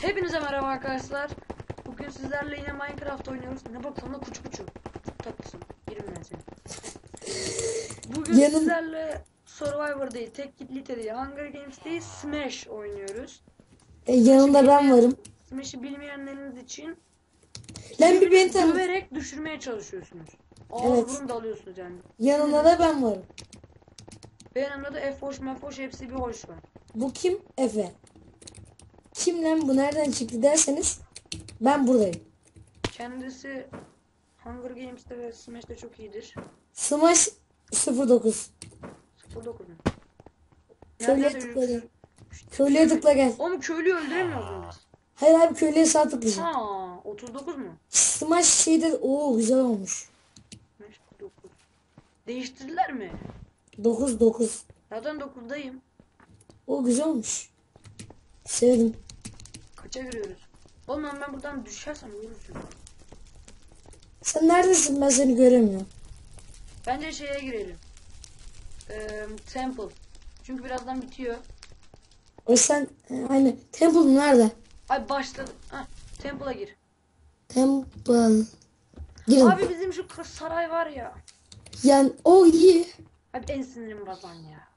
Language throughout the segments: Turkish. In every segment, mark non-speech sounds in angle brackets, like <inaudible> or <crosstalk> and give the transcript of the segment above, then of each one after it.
Hepinize merhaba arkadaşlar. Bugün sizlerle yine Minecraft oynuyoruz. Ne bak sana kuçu kuçu. Çok tatlısın. Yerim ben seni. Bugün Yanım- sizlerle Survivor değil, tek kitlite değil, Hunger Games değil, Smash oynuyoruz. E, yanında ben varım. Smash'i bilmeyenleriniz için Lan bir beni tanı. döverek düşürmeye çalışıyorsunuz. Ağız Evet. burun da alıyorsunuz yani. Yanında da ben varım. Benim yanımda da F hoş, Mef hoş hepsi bir hoş var. Bu kim? Efe. Kim lan bu nereden çıktı derseniz ben buradayım. Kendisi Hunger Games'te ve Smash'te çok iyidir. Smash 09. 09 mu? Köylüye Neredeyse tıkla gel. Köylüye tıkla gel. Oğlum köylüyü öldüremiyoruz mu biz? Hayır abi köylüye sağ tıklayacağım. Ha, 39 mu? Smash şeyde o güzel olmuş. 9. Değiştirdiler mi? 9 9. Zaten 9'dayım. O güzel olmuş. Sevdim. Kaça giriyoruz? Oğlum lan ben buradan düşersem ölürsün. Sen neredesin ben seni göremiyorum. Bence şeye girelim. Ee, Temple. Çünkü birazdan bitiyor. O sen e, aynı Temple nerede? Ay başladı. Heh, Temple'a gir. Temple. Girin. Abi bizim şu saray var ya. Yani o iyi. Abi en sinirim bazan ya.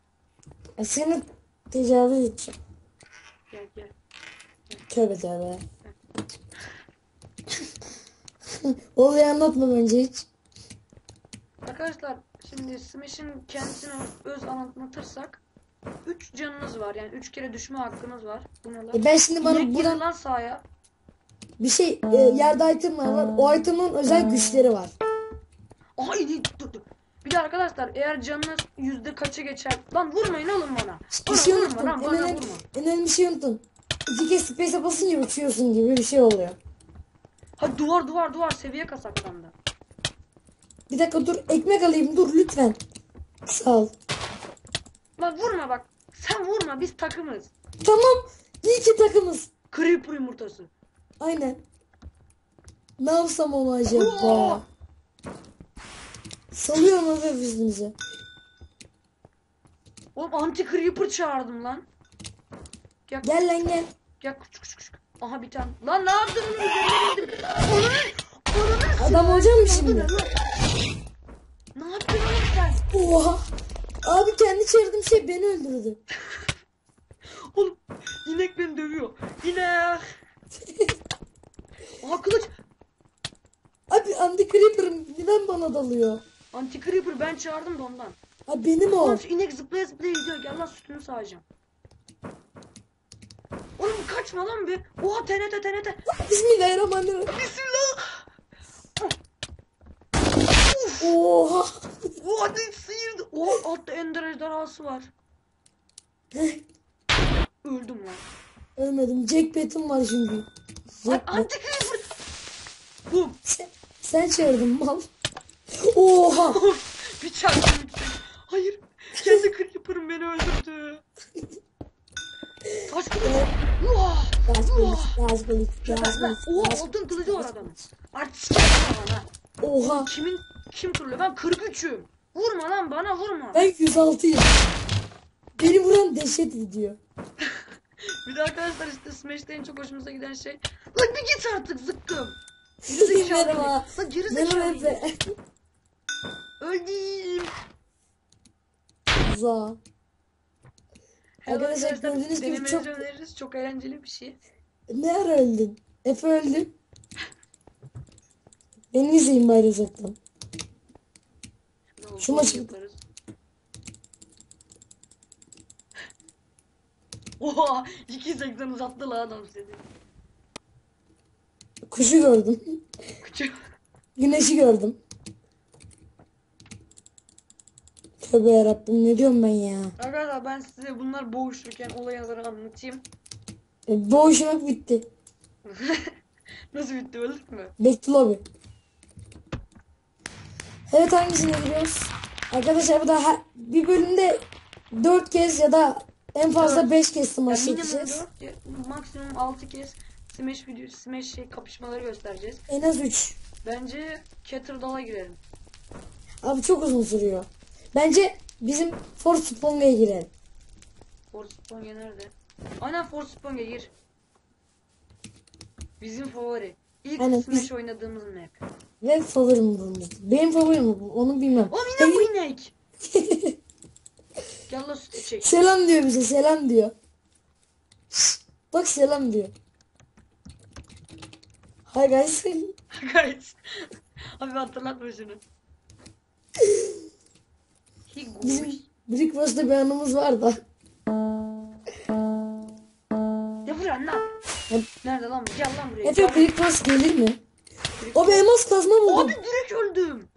E, Seni tecavüz edeceğim. Gel gel. Tövbe tövbe. Olayı anlatma bence hiç. Arkadaşlar şimdi Smash'in kendisini öz anlatırsak 3 canınız var yani 3 kere düşme hakkınız var. Bu ne lan? E ben şimdi bana girdi buradan lan sahaya. bir şey e, yerde itemler var. O item'ın özel güçleri var. İnek dur dur. Bir de arkadaşlar eğer canınız yüzde kaça geçer. Lan vurmayın oğlum bana. Bir şey vurma unuttun. lan En bana önemli, vurma. en önemli bir şey unuttun. İki kez space'e basınca uçuyorsun gibi bir şey oluyor. Ha duvar duvar duvar seviye kasaklandı. Bir dakika dur ekmek alayım dur lütfen. Sağ ol. Lan vurma bak. Sen vurma biz takımız. Tamam. İyi ki takımız. Creeper yumurtası. Aynen. Ne yapsam onu acaba? Salıyorum abi üstünüze. Oğlum anti creeper çağırdım lan. Gel Gel lan gel. gel küçük küçük küçük. Aha bir tane. Lan ne yaptın? Onun Adam olacak mı şimdi? Ne yaptın oğlum sen? Oha. Abi kendi çevirdiğim şey beni öldürdü. <laughs> Oğlum inek beni dövüyor. İnek. Aha kılıç. Abi Andy Creeper neden bana dalıyor? Anti creeper ben çağırdım da ondan. Abi benim o. Lan şu inek zıplaya zıplaya gidiyor. Gel lan sütünü sağacağım. Kaçma lan bir. Oha TNT TNT. Bismillahirrahmanirrahim. Bismillah. Oha. Oha ne sıyırdı. Oha altta ender ejderhası var. Öldüm lan. Ölmedim. Jackpot'um var çünkü. Ay, Jackpot. anti creeper. Bum. Sen, sen çağırdın mal. Oha. bir çarptım. Hayır. Kendi creeper'ım beni öldürdü. Taş kılıç. Vah. Gaz kılıç, gaz kılıç. Oha altın kılıcı var adamın. Artist bana. Oha. Kimin kim turluyor? Ben 43'üm. Vurma lan bana vurma. Ben 106'yım. Beni vuran dehşet ediyor. <laughs> Bir de arkadaşlar işte Smash'te en çok hoşumuza giden şey. Lan bir git artık zıkkım. Gerizekalı. Merhaba. Lan Merhaba gerizekalı. Efe. Öldüm. Za. Arkadaşlar gördüğünüz gibi çok- öneririz. Çok eğlenceli bir şey. Ne ara öldün? Efe öldün. Beni izleyin bari uzaktan. Şu maçı-. <laughs> Oha 280 uzattı lan adam seni. Kuşu gördüm. Küçük. Güneşi gördüm. Tövbe yarabbim ne diyorum ben ya. Arkadaşlar ben size bunlar boğuşurken olayları anlatayım. E, boğuşmak bitti. <laughs> Nasıl bitti öldük mü? To lobby. Evet hangisine giriyoruz? Arkadaşlar bu da ha- bir bölümde 4 kez ya da en fazla Dört. 5 kez smash minimum çekeceğiz. 4, ya maksimum 6 kez Smash video, Smash şey kapışmaları göstereceğiz. En az 3. Bence Catterdal'a girelim. Abi çok uzun sürüyor. Bence bizim Force Sponga'ya girelim. Force Sponge nerede? Aynen Force Sponge'a gir. Bizim favori. İlk Aynen, Smash biz- oynadığımız map. Ve favorim bulundu. Benim favorim bu. Onu bilmem. Oğlum yine bu inek. <laughs> Gel lan sütü çek. Selam diyor bize. Selam diyor. Bak selam diyor. Hi guys. <laughs> Guys. Abi hatırlatma şunu. Bizim Brickbust'ta bir anımız var da. Ya buraya lan. Nerede lan? Gel lan buraya. Efe. Brickbust gelir mi? O bir elmas kazma buldum. Abi direkt öldüm.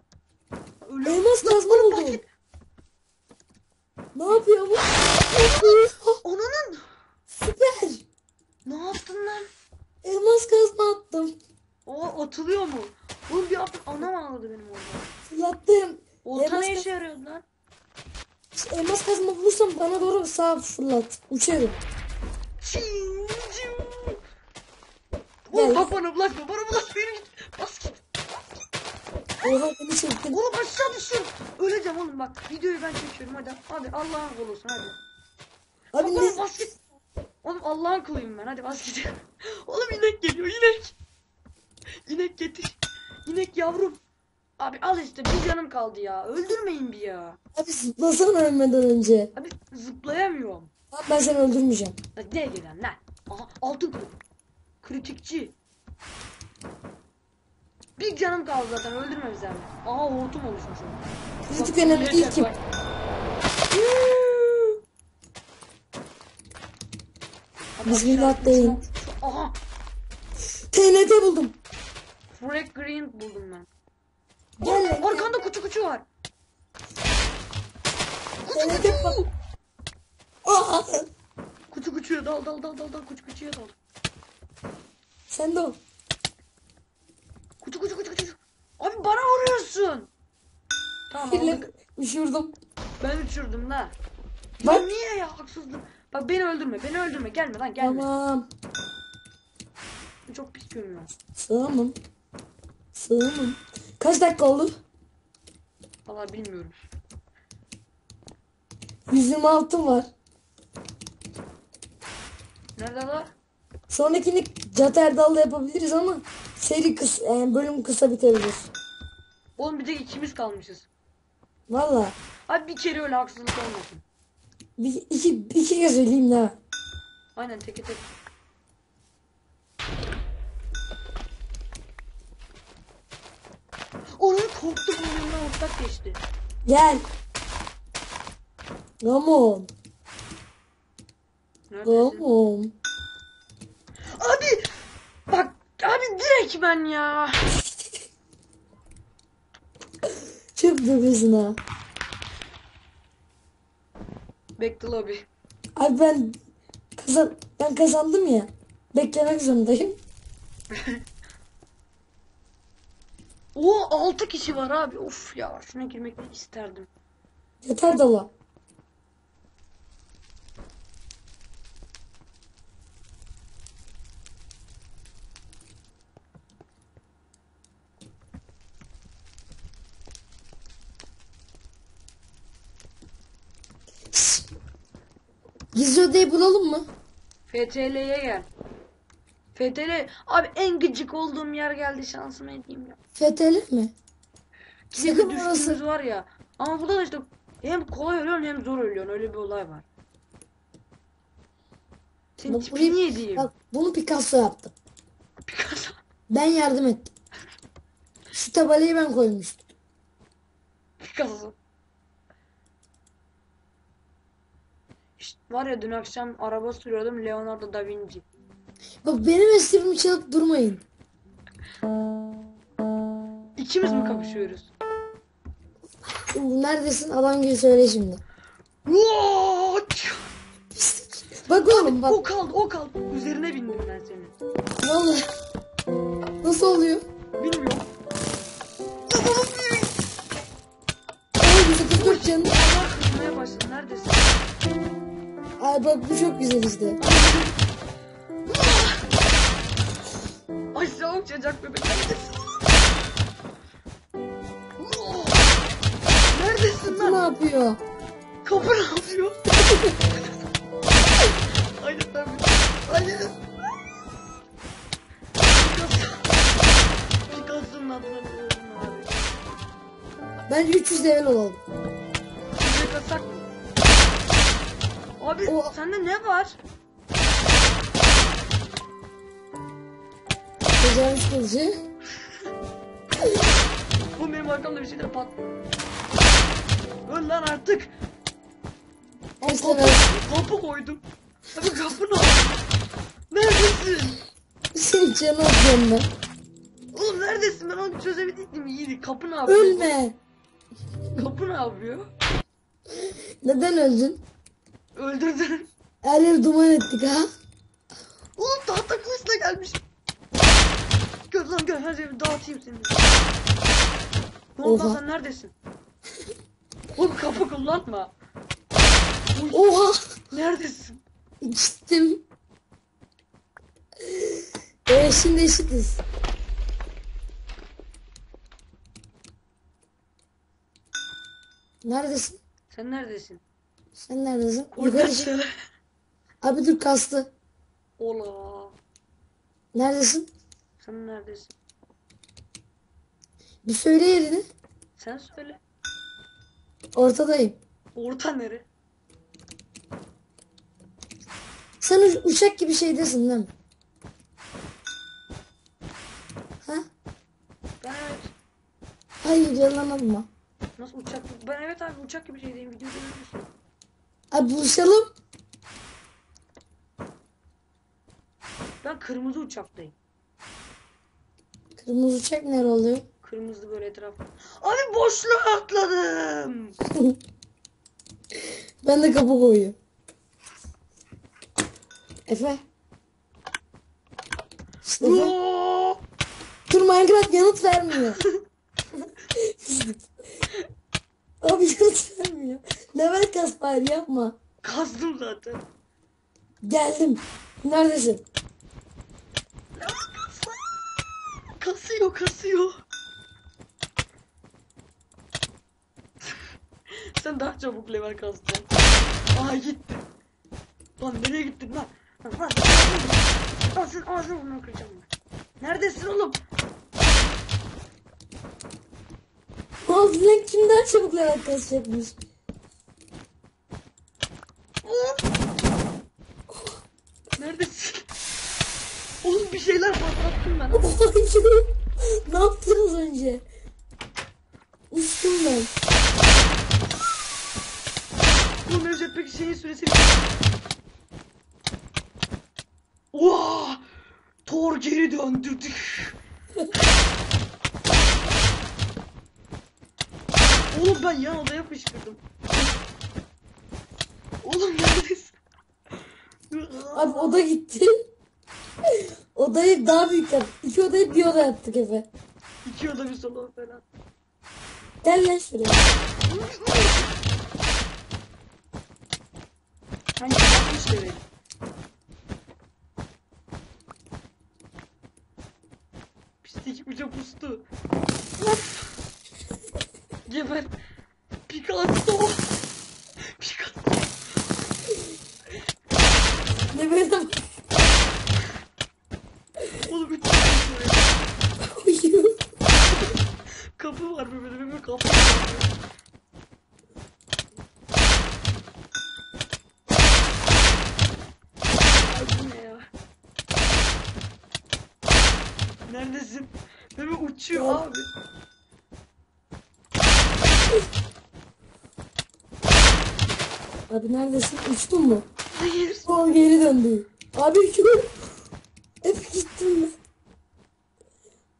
Öldüm. Elmas kazma buldum. Ne yapıyor bu? Onanın. Süper. Ne yaptın lan? Elmas kazma attım. O atılıyor mu? Oğlum bir attık anam ağladı benim orada. Fırlattım. Olta ne işe yarıyordu lan? Elmas kazma bulursam bana doğru sağa fırlat. Uçarım. Oğlum bak bana bulaşma bana bulaşma yürü git. Bas git. Oha beni çektin. Oğlum aşağı düşüyorum. Öleceğim oğlum bak. Videoyu ben çekiyorum hadi. Hadi Allah'ın kulu olsun hadi. Abi Bak, oğlum ne? bas git. Oğlum Allah'ın kuluyum ben hadi bas git. <laughs> oğlum inek geliyor inek. İnek getir. İnek yavrum. Abi al işte bir canım kaldı ya. Öldürmeyin bir ya. Abi zıplasana ölmeden önce. Abi zıplayamıyorum. Abi ben seni öldürmeyeceğim. Lan ne gelen lan? Aha altın. Kritikçi. Bir canım kaldı zaten öldürme bizi hemen. Aha hortum oluşmuş. orada. Kritik Bak, önemli değil bak, ki. bak. Abi Bismillah deyin. Aha TNT buldum. Frank Green buldum ben. Gel lan. Arkanda kutu kutu var. Bak. Aa, Kutu kutuya dal dal dal dal dal kutu kutuya dal. sen de o. Kutu kutu kutu kutu. Abi bana vuruyorsun. Tamam aldık. uçurdum. Ben uçurdum da. Bak. Bak niye ya haksızlık. Bak beni öldürme beni öldürme gelme lan gelme. Tamam. Çok pis görünüyor. Sığamam. Sığamam. Kaç dakika oldu? Valla bilmiyorum. 126 var. Nerede la? Sonrakini Caterdal'da yapabiliriz ama seri kıs yani bölüm kısa bitebilir. Oğlum bir tek ikimiz kalmışız. Valla. Abi bir kere öyle haksızlık olmasın. Bir, iki, iki kez öleyim daha. Aynen teke tek. Onun korktum önümden ortak geçti. Gel. Come on. Neredesin? Come on. Abi! Bak abi direkt ben ya. Ha. Back to lobby. Abi ben kazan ben kazandım ya. Beklemek zorundayım. <laughs> O 6 kişi var abi. Of ya şuna girmek isterdim. Yeter dala. Gizli odayı bulalım mı? FTL'ye gel. FTL abi en gıcık olduğum yer geldi şansıma edeyim ya. FTL mi? Kendi Sakın düştüğümüz orası. var ya. Ama burada da işte hem kolay ölüyorsun hem zor ölüyorsun. Öyle bir olay var. Senin Bak tipini burayı- yediğim. Bak bunu Picasso yaptı. Picasso. Ben yardım ettim. Şu tabelayı ben koymuştum. Picasso. İşte var ya dün akşam araba sürüyordum Leonardo da Vinci. Bak benim esprimi çalıp durmayın. İkimiz mi kapışıyoruz? Neredesin adam gibi söyle şimdi. What? Bak oğlum bak. O kaldı o kaldı. Üzerine bindim ben senin. Vallahi. Nasıl oluyor? Bilmiyorum. Ay bize 44 canı. Allah kızmaya başladı. Neredesin? Ay bak bu çok güzel işte. Aşağı uçacak bebek. Neredesin? Neredesin Bu ne lan? yapıyor? Kapı ne yapıyor? Hayır tabii. Hayır. hatırlamıyorum abi. Bence 300 level olalım. Bize kasak mı? Abi O- sende ne var? Becermiş kılıcı. Bu benim arkamda bir şeyler pat. Öl lan artık. Level? kapı koydum. Abi kapı ne? Neredesin? Senin canı atıyorum ben. Oğlum neredesin? Ben onu çözemedim iyiydi. Kapı ne yapıyor? Ölme. Kapı ne yapıyor? Neden öldün? Öldürdün. Her yeri duman ettik ha. Oğlum tahta kılıçla gelmiş. Gör lan gör her yeri dağıtayım seni. Lan Oha. sen neredesin? <laughs> Oğlum kapı kullanma. Oha. neredesin? Gittim. Ee, şimdi eşitiz. Neredesin? Sen neredesin? Sen neredesin? Yukarı çık. Abi dur kastı. Ola. Neredesin? Sen neredesin? Bir söyle yerini. Sen söyle. Ortadayım. Orta nere? Sen uçak gibi şeydesin değil mi? Ha? Ben evet. Hayır yalan olma. Nasıl uçak? Ben evet abi uçak gibi şeydeyim. Videoda görüyorsun. Abi buluşalım. Ben kırmızı uçaktayım. Kırmızı uçak nere oluyor? Kırmızı böyle etraf. Abi boşluğa atladım. <laughs> ben de kapı koyuyorum. Efe. Efe. Dur Minecraft yanıt vermiyor. <laughs> Abi yanıt vermiyor. Level kas bari yapma. Kazdım zaten. Geldim. Neredesin? Kasıyor kasıyor. Sen daha çabuk level kastın. Aa gitti. Lan nereye gittin lan? Lan lan. Lan sen ağzını burnunu kıracağım ben. Neredesin oğlum? Oğlum lan kim daha çabuk level kasacakmış? Neredesin? Oğlum bir şeyler patlattım ben. Ne yaptın az önce? Uçtum ben. Oğlum Recep peki şeyin süresi... Oha! Thor geri döndürdük. <laughs> Oğlum ben yan odaya fışkırdım. Oğlum neredesin? Abi oda gitti. Odayı daha büyük yaptık. İki odayı bir oda yaptık Efe. İki oda bir salon falan. Gel lan şuraya. Hani yapmış demek. Pislik uca pustu. Geber. Picasso. Picasso. Ne böyle Oğlum üç uyuyor. kapı var böyle böyle kapı var. Ay, bu ne ya? Neredesin? Bebe uçuyor Yok. abi. Abi neredesin? Uçtun mu? Hayır. O geri döndü. Abi kim? Hep gittim ben.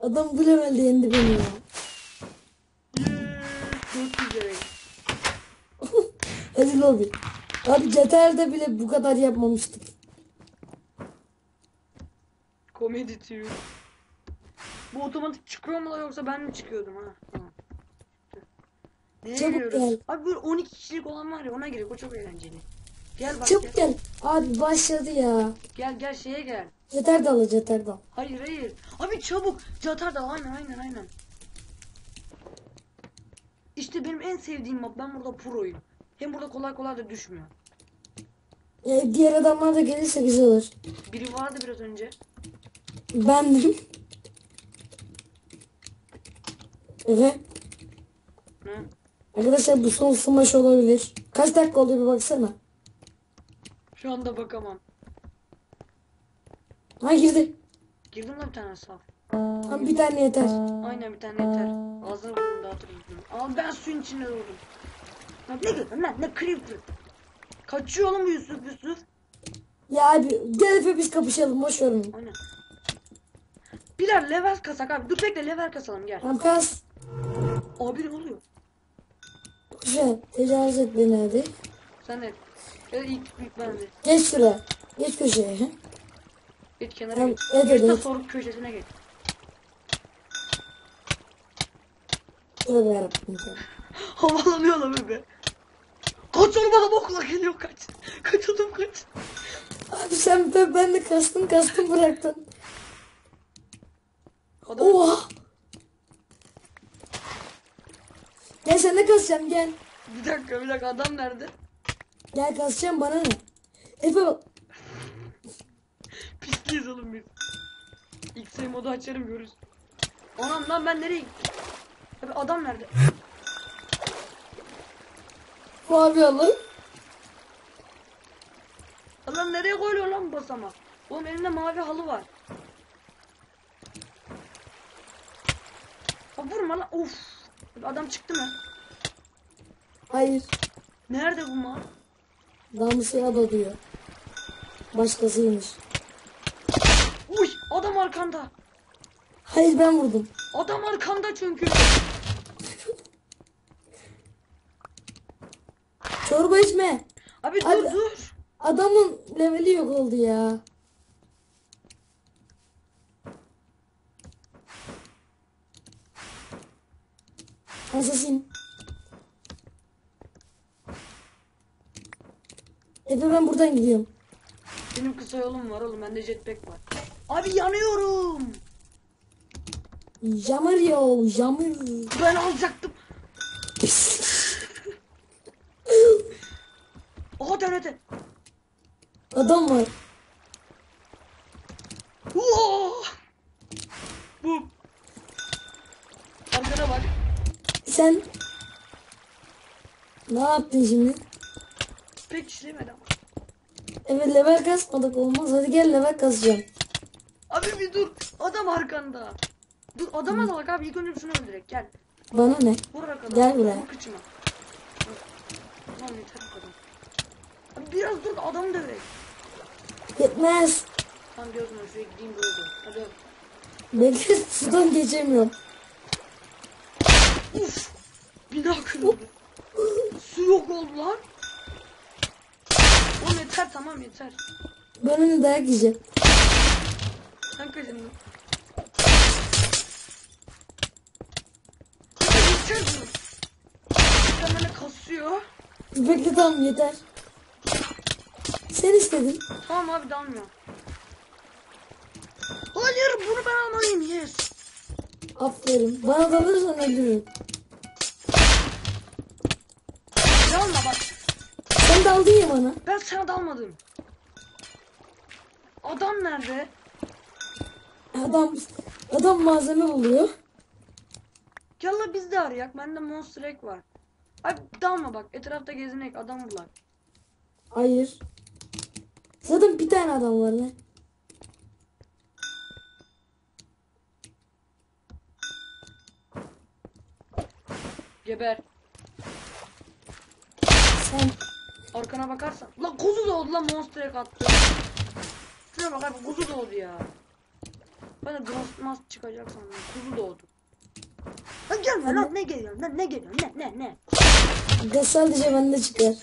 Adam bu levelde yendi beni ya. Çok güzel. Hadi lobi. Abi CTR'de bile bu kadar yapmamıştık. Komedi tüyü. Bu otomatik çıkıyor mu la yoksa ben mi çıkıyordum ha? Tamam. Neye Çabuk gel. Abi böyle 12 kişilik olan var ya ona girek o çok eğlenceli. Gel bak Çabuk gel. gel. Abi başladı ya. Gel gel şeye gel. CTR al CTR al. Hayır hayır. Abi çabuk. Catar da aynen aynen aynen. İşte benim en sevdiğim map. Ben burada proyum. Hem burada kolay kolay da düşmüyor. E, diğer adamlar da gelirse güzel olur. Biri vardı biraz önce. Bendim. Efe. Ne? Arkadaşlar bu son smash olabilir. Kaç dakika oldu bir baksana. Şu anda bakamam. Ha girdi. Girdim de bir tane saf. Tam bir tane yeter. Aynen bir tane yeter. Ağzını burnunu dağıtırım. Ama ben suyun içinde durdum. Lan ne diyorsun lan ne creeper. Kaçıyor oğlum Yusuf Yusuf. Ya abi gel Efe biz kapışalım boş ver onu. Aynen. Birer level kasak abi. Dur bekle level kasalım gel. Tamam kas. Abi ne oluyor? Güzel. Tecavüz et beni hadi. Sen de. Ya ilk ilk ben de. Geç şuraya. Geç köşeye. Geç kenara Tamam, geç. evet, Geç de evet. köşesine geç. Tövbe yarabbim. <laughs> sen. Havalanıyor lan bebe. Kaç oğlum adam okula geliyor kaç. <laughs> Kaç oğlum kaç. Abi sen ben, ben de kastım kastım bıraktın. Adam Oha. Gel sen de kasacaksın gel. bir dakika bir dakika adam nerede? Gel kasacağım bana ne? Efe bak. Pisliyiz oğlum biz. X-ray modu açarım görürüz. Anam lan ben nereye gittim? Abi adam nerede? Mavi alın. Adam nereye koyuyor lan bu basamak? Oğlum elimde mavi halı var. Ha vurma lan. Of. Adam çıktı mı? Hayır. Nerede bu ma? Damısı ada diyor. Başkasıymış. Uy adam arkanda. Hayır ben vurdum. Adam arkanda çünkü. Çorba içme. Abi dur Abi- dur. Adamın leveli yok oldu ya. Asasin. Efe ben buradan gidiyorum. Benim kısa yolum var oğlum bende jetpack var. Abi yanıyorum. Jammer yo jammer. Ben alacaktım. Aha TRT. Adam var. Bu. Arkana bak. Sen ne yaptın şimdi? Pek işlemedi ama. Evet level kasmadık olmaz. Hadi gel level kasacağım. Abi bir dur. Adam arkanda. Dur adama da bak abi ilk önce şunu öldürek gel. Bana ne? Vurarak adam. Gel buraya. Vur kıçıma. Lan yeter bu kadar. Abi biraz dur da adamı döverek. Yetmez. Tamam diyoruz ben şuraya gideyim böyle. Hadi öp. Bekle sudan geçemiyorum. Uf. Bina kırıldı. Su yok oldu lan. Oğlum yeter tamam yeter. Ben onu dayak yiyeceğim. Sen kaçındın. Yeter bu. Sen bana kasıyor. Bekle tamam yeter. Sen istedin. Tamam abi dalmıyor. Hayır bunu ben almalıyım yes. Aferin. Bana dalırsan öldürürüm. Sen daldın ya bana. Ben sana dalmadım. Adam nerede? Adam adam malzeme buluyor. Gel la biz de arayak. Bende monster egg var. Abi dalma bak. Etrafta gezinek adam bulak. Hayır. Zaten bir tane adam var lan. Geber. Sen Arkana bakarsan. Lan kuzu doğdu lan monster egg attı. Şuna bak abi kuzu doğdu ya. Ben de Ghost Mask çıkacak sandım. Kuzu doğdu. Lan gelme lan ne geliyor lan ne geliyor ne ne ne. de sadece bende çıkar.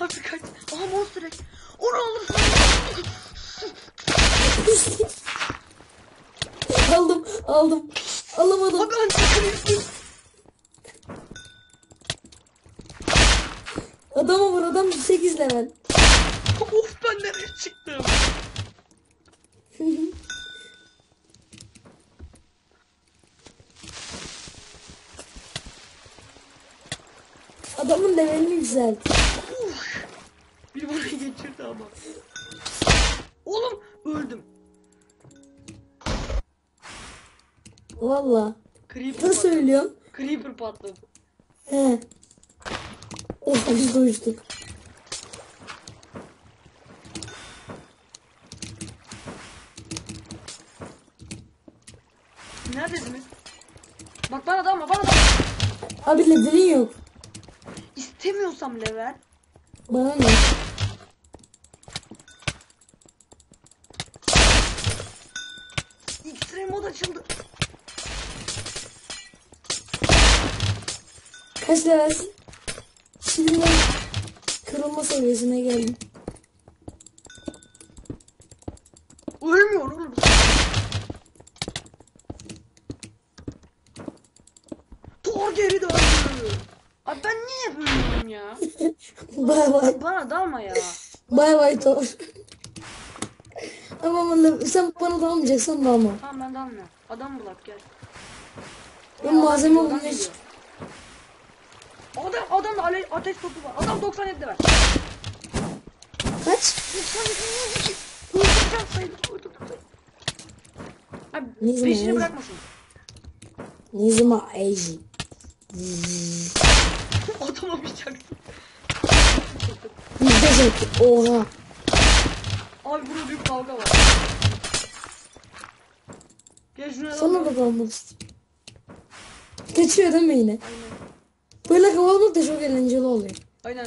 Abi kaç. Aha monster egg. Onu alırsın. <laughs> aldım aldım. Alamadım. Abi anti Adama vur adam 8 level. Of ben nereye çıktım? <laughs> Adamın levelini yükselt. Bir bana geçirdi ama. Oğlum öldüm. Valla. Creeper patladı. söylüyorsun? Creeper patladı. He. Of biz de uçtuk. Neredesiniz? Bak bana dalma bana dalma. Abi levelin yok. İstemiyorsam level. Bana ne? X-ray mod açıldı. Kaç levelsin? Şimdi kırılma seviyesine geldim. Ölmüyor oğlum. Thor geri döndü. Abi ben niye böyleyim ya? Bay bay. Bana dalma ya. Bay bay Thor. Ama ama sen bana da almayacaksan da alma. Tamam ben dalmıyorum. Adam bulak gel. Ben malzeme bulmaya geliyor. Adam adam da ale- ateş topu var. Adam 97 ver. Kaç? 97. Öldüreceğim sayılır. öldüreceğim. Abi peşini bırakmasın. Nizma Eiji. Adama bir çaktım. Yüzde zeki. Oha. Abi burada büyük kavga var. Gel şuraya Sana da istiyorum. Kaçıyor değil mi yine? Aynen. Böyle kovalamak da çok eğlenceli oluyor. Aynen.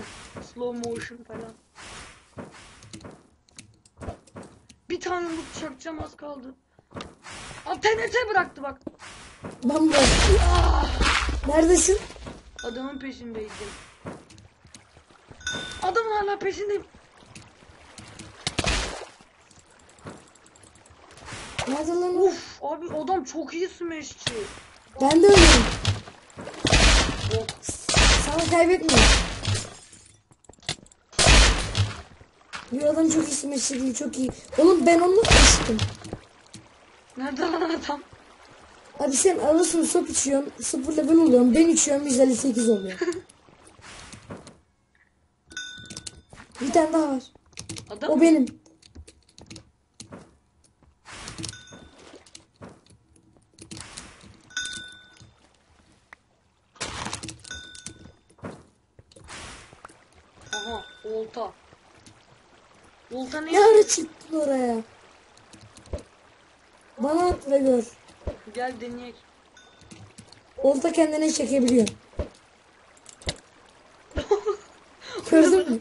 Slow motion falan. Bir tane loot çakacağım az kaldı. Abi TNT bıraktı bak. Ben bıraktım. Neredesin? Adamın peşindeydim. Adamın hala peşindeyim. Nerede lan? o? Uf abi adam çok iyi smashçi. Ben de öyleyim. Yok. Sana kaybetmiyorum. Bir adam çok iyi smaçlı değil çok iyi. Oğlum ben onunla kaçtım. Nerede lan adam? Abi sen arasın sop içiyorsun. Sıfır level oluyorsun. Ben içiyorum 158 oluyor. <laughs> tane daha var. Adam O benim. Aha olta. Olta ne? Ne ara çıktın oraya? Bana at ve gör. Gel deneyek. Olta kendine çekebiliyor. <laughs> Gördün mü?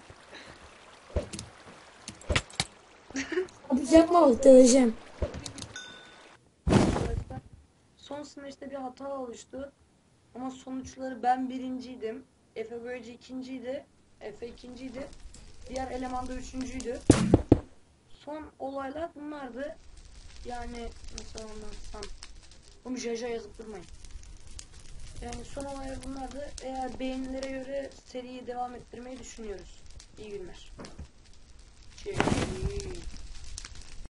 Yapma bak. Arkadaşlar, Son smash'te bir hata oluştu. Ama sonuçları ben birinciydim. Efe böylece ikinciydi. Efe ikinciydi. Diğer eleman da üçüncüydü. Son olaylar bunlardı. Yani nasıl anlatsam. Bunu jaja yazıp durmayın. Yani son olaylar bunlardı. Eğer beğenilere göre seriyi devam ettirmeyi düşünüyoruz. İyi günler. Çekil.